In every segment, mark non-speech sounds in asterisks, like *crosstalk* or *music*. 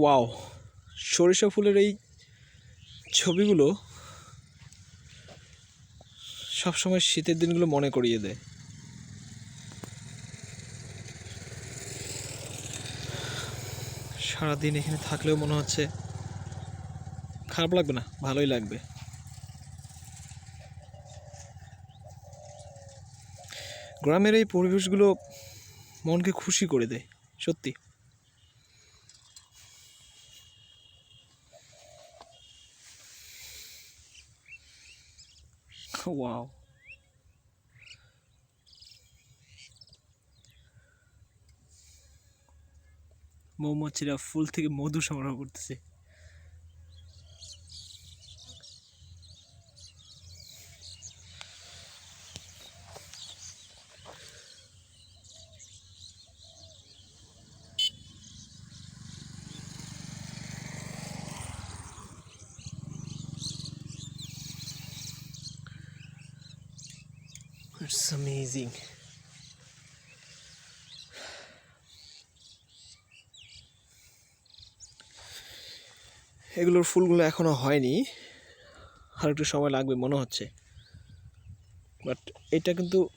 Wow, সরিষা ফুলের এই ছবিগুলো সবসময় শীতের দিনগুলো মনে করিয়ে দেয়। সারাদিন এখানে থাকলেও মনে হচ্ছে খারাপ লাগবে না, ভালোই লাগবে। গ্রামের এই পরিবেশগুলো মনকে খুশি করে দেয়, সত্যি। *laughs* ওয়াও মৌমাছিরা ফুল থেকে মধু সংগ্রহ করতেছে। It's amazing. এগুলোর ফুলগুলো এখনও হয়নি। আর একটু সময় লাগবে, মনে হচ্ছে। বাট এটা কিন্তু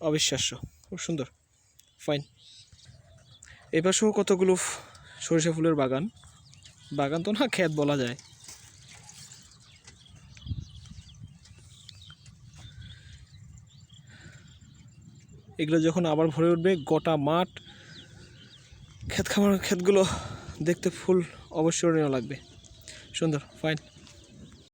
অবিশ্বাস্য। খুব সুন্দর। ফাইন এই পাশেও কতগুলো সরিষা ফুলের বাগান? বাগান তো না, ক্ষেত বলা যায়। এগুলো যখন আবার ভরে উঠবে, গোটা মাঠ, ক্ষেত খামার, ক্ষেতগুলো দেখতে ফুল অবশ্যই লাগবে। সুন্দর ফাইন